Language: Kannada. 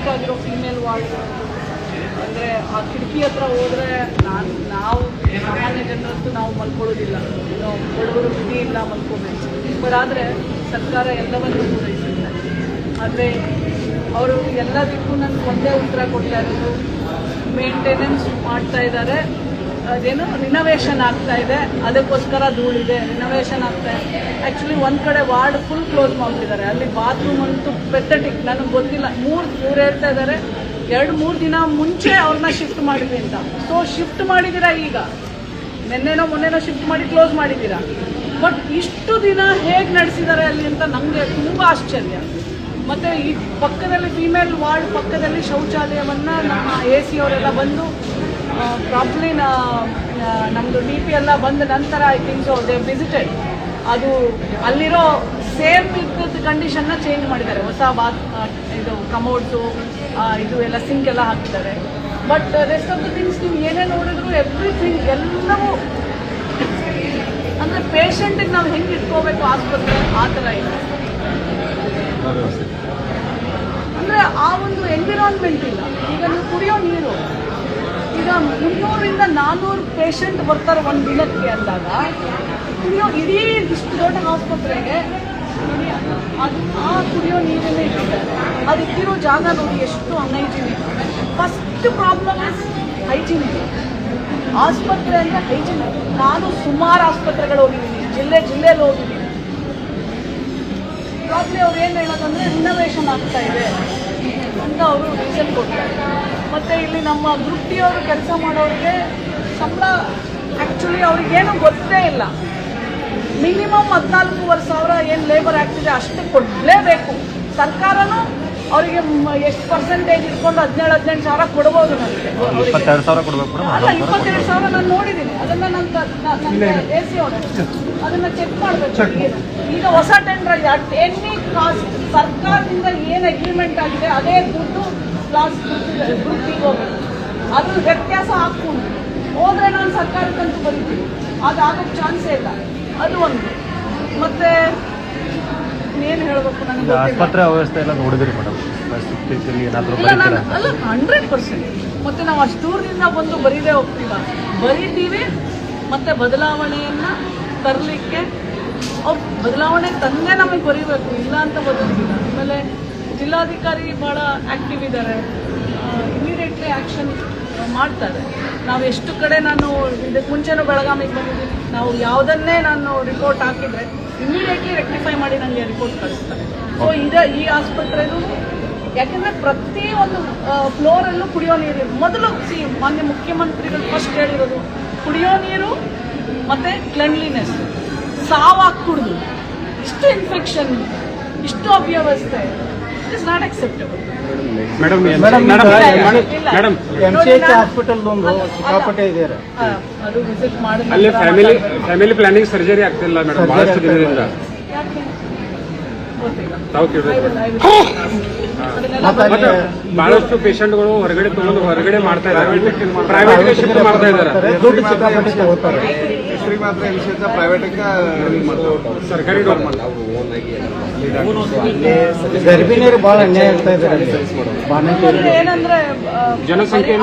ಡೈನಮಿಕ್ ಆಗಿರೋ ಫೀಮೇಲ್ ವಾರ್ಡ್ ಅಂದರೆ ಆ ಕಿಟಕಿ ಹತ್ರ ಹೋದರೆ ನಾನು ನಾವು ಸಾಮಾನ್ಯ ಜನರಂತೂ ನಾವು ಮಲ್ಕೊಳ್ಳೋದಿಲ್ಲ. ಬಡವರು ವಿಧಿ ಇಲ್ಲ ಮಲ್ಕೋಬೇಕು. ಬಟ್ ಆದರೆ ಸರ್ಕಾರ ಎಲ್ಲವನ್ನೂ ಪೂರೈಸುತ್ತೆ. ಆದರೆ ಅವರು ಎಲ್ಲದಕ್ಕೂ ನನಗೆ ಒಂದೇ ಉತ್ತರ ಕೊಡ್ತಾ ಇರೋದು ಮೇಂಟೆನೆನ್ಸ್ ಮಾಡ್ತಾ ಇದ್ದಾರೆ. ಅದೇನು ರಿನೋವೇಷನ್ ಆಗ್ತಾ ಇದೆ. ಅದಕ್ಕೋಸ್ಕರ ಧೂಳಿದೆ ರಿನೋವೇಷನ್ ಆಗ್ತಾ ಇದೆ. ಆ್ಯಕ್ಚುಲಿ ಒಂದು ಕಡೆ ವಾರ್ಡ್ ಫುಲ್ ಕ್ಲೋಸ್ ಮಾಡ್ತಿದ್ದಾರೆ. ಅಲ್ಲಿ ಬಾತ್ರೂಮ್ ಅಂತೂ ಪೆಥಟಿಕ್ ನನಗೆ ಗೊತ್ತಿಲ್ಲ. ಮೂರು ಇವ್ರು ಹೇಳ್ತಾ ಇದ್ದಾರೆ. ಎರಡು, ಮೂರು ದಿನ ಮುಂಚೆ ಅವ್ರನ್ನ ಶಿಫ್ಟ್ ಮಾಡಿದ್ವಿ ಅಂತ. ಸೊ ಶಿಫ್ಟ್ ಮಾಡಿದ್ದೀರಾ ಈಗ? ನಿನ್ನೆನೋ ಮೊನ್ನೆನೋ ಶಿಫ್ಟ್ ಮಾಡಿ ಕ್ಲೋಸ್ ಮಾಡಿದ್ದೀರಾ? ಬಟ್ ಇಷ್ಟು ದಿನ ಹೇಗೆ ನಡೆಸಿದ್ದಾರೆ ಅಲ್ಲಿ ಅಂತ ನಮಗೆ ತುಂಬ ಆಶ್ಚರ್ಯ. ಮತ್ತು ಈ ಪಕ್ಕದಲ್ಲಿ ಫೀಮೇಲ್ ವಾರ್ಡ್ ಪಕ್ಕದಲ್ಲಿ ಶೌಚಾಲಯವನ್ನು ನಮ್ಮ ಎ ಸಿ ಅವರೆಲ್ಲ ಬಂದು ಪ್ರಾಬ್ಲಿ ನಮ್ಮದು ಡಿ ಪಿ ಎಲ್ಲ ಬಂದ ನಂತರ I think so they visited ಅದು ಅಲ್ಲಿರೋ ಸೇಮ್ ಇದ್ದದ ಕಂಡೀಷನ್ನ ಚೇಂಜ್ ಮಾಡಿದ್ದಾರೆ. ಹೊಸ ಬಾತ್ ಇದು ಕಮೋಡ್ಸು ಇದು ಎಲ್ಲ ಸಿಂಕ್ ಎಲ್ಲ ಹಾಕಿದ್ದಾರೆ. But rest of the things ನೀವು ಏನೇ ನೋಡಿದ್ರು ಎವ್ರಿಥಿಂಗ್ ಎಲ್ಲವೂ ಅಂದರೆ ಪೇಷಂಟಿಗೆ ನಾವು ಹೆಂಗೆ ಇಟ್ಕೋಬೇಕು ಆಸ್ಪತ್ರೆ ಆ ಥರ ಇದೆ ಅಂದರೆ ಆ ಒಂದು ಎನ್ವಿರಾನ್ಮೆಂಟ್ ಇಲ್ಲ. ಈಗ ನೀವು ಕುಡಿಯೋ ನೀರು ಮುನ್ನೂರಿಂದ ನಾನ್ನೂರು ಪೇಷಂಟ್ ಬರ್ತಾರೆ ಒಂದು ದಿನಕ್ಕೆ ಅಂದಾಗ, ಕುಡಿಯೋ ಇಡೀ ಇಷ್ಟು ದೊಡ್ಡ ಆಸ್ಪತ್ರೆಗೆ ಅದು ಆ ಕುಡಿಯೋ ನೀರನ್ನೇ ಇಟ್ಟಿದ್ದಾರೆ. ಅದು ಇಟ್ಟಿರೋ ಜಾಗ ನೋಡಿ ಎಷ್ಟು unhygienic first problem is hygienic ಆಸ್ಪತ್ರೆ ಅಂದರೆ ಹೈಜಿನಿಕ್ ನಾನು ಸುಮಾರು ಆಸ್ಪತ್ರೆಗಳು ಹೋಗಿದ್ದೀನಿ. ಜಿಲ್ಲೆ ಜಿಲ್ಲೆಯಲ್ಲಿ ಹೋಗಿದ್ದೀನಿ. ಪ್ರಾಬ್ಲಿ ಅವ್ರು ಏನು ಹೇಳೋದಂದ್ರೆ ರಿನೋವೇಷನ್ ಆಗ್ತಾ ಇದೆ. ಅಂತ ಅವರು ರೀಸನ್ ಕೊಡ್ತಾರೆ ಮತ್ತು ಇಲ್ಲಿ ನಮ್ಮ ವೃತ್ತಿಯವರು ಕೆಲಸ ಮಾಡೋರಿಗೆ ಸಂಬಳ ಆ್ಯಕ್ಚುಲಿ ಅವ್ರಿಗೇನು ಗೊತ್ತೇ ಇಲ್ಲ. ಮಿನಿಮಮ್ ಹದಿನಾಲ್ಕೂವರೆ ಸಾವಿರ ಏನು ಲೇಬರ್ ಆಗ್ತಿದೆ ಅಷ್ಟು ಕೊಡಲೇಬೇಕು. ಸರ್ಕಾರನೂ ಅವರಿಗೆ ಎಷ್ಟು ಪರ್ಸೆಂಟೇಜ್ ಇಟ್ಕೊಂಡು ಹದಿನೇಳು ಹದಿನೆಂಟು ಸಾವಿರ ಕೊಡ್ಬೋದು ನನಗೆ ಇಪ್ಪತ್ತೆರಡು ಸಾವಿರ ಕೊಡ್ಬೇಕು ಅಲ್ಲ ಇಪ್ಪತ್ತೆರಡು ಸಾವಿರ ನಾನು ನೋಡಿದ್ದೀನಿ ಅದನ್ನ ನನ್ನ ನನ್ನ ಎ ಸಿ ಅವರು ಅದನ್ನ ಚೆಕ್ ಮಾಡಬೇಕು. ಈಗ ಹೊಸ ಟೆಂಡರ್ ಅಟ್ ಎನಿ ಕಾಸ್ಟ್ ಸರ್ಕಾರದಿಂದ ಏನು ಅಗ್ರಿಮೆಂಟ್ ಆಗಿದೆ ಅದೇ ದುಡ್ಡು ಕ್ಲಾಸ್ ಗ್ರೂಪಿಗೆ ಹೋಗಬೇಕು ಅದ್ರ ವ್ಯತ್ಯಾಸ ಹಾಕ್ಕೊಂಡು ಹೋದ್ರೆ ನಾನು ಸರ್ಕಾರಕ್ಕಂತೂ ಬರೀತೀನಿ. ಅದು ಆಗೋಕ್ಕೆ ಚಾನ್ಸೇ ಇಲ್ಲ. ಅದು ಒಂದು. ಮತ್ತೆ ಏನು ಹೇಳಬೇಕು ನನಗೆ ಈಗ ಗೊತ್ತಿಲ್ಲ ಆಸ್ಪತ್ರೆ ವ್ಯವಸ್ಥೆ ಎಲ್ಲ ನೋಡಿದ್ರಿ ಮೇಡಮ್. ಸ್ಥಿತಿಯಲ್ಲಿ ಏನಾದರೂ ಅಲ್ಲ ಹಂಡ್ರೆಡ್ ಪರ್ಸೆಂಟ್ ಮತ್ತೆ ನಾವು ಅಷ್ಟು ದೂರದಿಂದ ಬಂದು ಬರೀದೇ ಹೋಗ್ತಿಲ್ಲ ಬರೀತೀವಿ ಮತ್ತೆ ಬದಲಾವಣೆಯನ್ನ ತರಲಿಕ್ಕೆ ಅವ್ರು ಬದಲಾವಣೆ ತಂದೇ ನಮಗೆ ಬರೀಬೇಕು ಇಲ್ಲ ಅಂತ ಬದಲಿಲ್ಲ ಆಮೇಲೆ ಜಿಲ್ಲಾಧಿಕಾರಿ ಭಾಳ ಆ್ಯಕ್ಟಿವ್ ಇದ್ದಾರೆ ಇಮಿಡಿಯೇಟ್ಲಿ ಆ್ಯಕ್ಷನ್ ಮಾಡ್ತಾರೆ. ನಾವು ಎಷ್ಟು ಕಡೆ ನಾನು ಇದಕ್ಕೆ ಮುಂಚೆನೂ ಬೆಳಗಾವಿಗೆ ಬಂದಿದ್ದೀನಿ. ನಾವು ಯಾವುದನ್ನೇ ನಾನು ರಿಪೋರ್ಟ್ ಹಾಕಿದರೆ ಇಮಿಡಿಯೇಟ್ಲಿ ರೆಕ್ಟಿಫೈ ಮಾಡಿ ನನಗೆ ರಿಪೋರ್ಟ್ ಕಳಿಸ್ತಾರೆ. ಸೊ ಇದೆ ಈ ಆಸ್ಪತ್ರೆದು, ಯಾಕಂದ್ರೆ ಪ್ರತಿ ಒಂದು ಫ್ಲೋರಲ್ಲೂ ಕುಡಿಯೋ ನೀರು ಮೊದಲು, ಸಿ, ಮಾನ್ಯ ಮುಖ್ಯಮಂತ್ರಿಗಳು ಫಸ್ಟ್ ಹೇಳಿರೋದು, ಕುಡಿಯೋ ನೀರು ಮತ್ತೆ ಕ್ಲೆನ್ಲಿನೆಸ್ ಸಾವಾಗ್ ಕುಡಿದು. ಇಷ್ಟು ಇನ್ಫೆಕ್ಷನ್ ಇಷ್ಟು ಅವ್ಯವಸ್ಥೆ. Is not acceptable madam madam, madam ಇಲ್ಲ. Madam M C H hospital ಒಂದು ಸಿಕ್ಕಾಪಟ್ಟೆ ಇದೆ ಅದು ವಿಸಿಟ್ ಅಲ್ಲಿ ಫ್ಯಾಮಿಲಿ ಫ್ಯಾಮಿಲಿ ಪ್ಲಾನಿಂಗ್ ಸರ್ಜರಿ ಆಗ್ತಿಲ್ಲ ಮೇಡಮ್ ಬಹಳಷ್ಟು. ದಿನದಿಂದ. ತಾವು ಮತ್ತೆ ಬಹಳಷ್ಟು ಪೇಷಂಟ್ಗಳು ಹೊರಗಡೆ ತಗೊಂಡು ಹೊರಗಡೆ ಮಾಡ್ತಾ ಇದ್ದಾರೆ. ಪ್ರೈವೇಟ್ ಶಿಫ್ಟ್ ಮಾಡ್ತಾ ಇದ್ದಾರೆ. ದುಡ್ಡು ಸಿಕ್ಕಾಪಟ್ಟೆ ತಗೋತಾರೆ ಹೆಸರಿಗೆ ಮಾತ್ರ ಸರ್ಕಾರಿ ಡಾಕ್ಟರ್ ಗರ್ಭಿಣಿಯರು ಬಹಳ ಅನ್ಯಾಯ ಆಗ್ತಾ ಇದ್ದಾರೆ. ಏನಂದ್ರೆ ಜನಸಂಖ್ಯೆ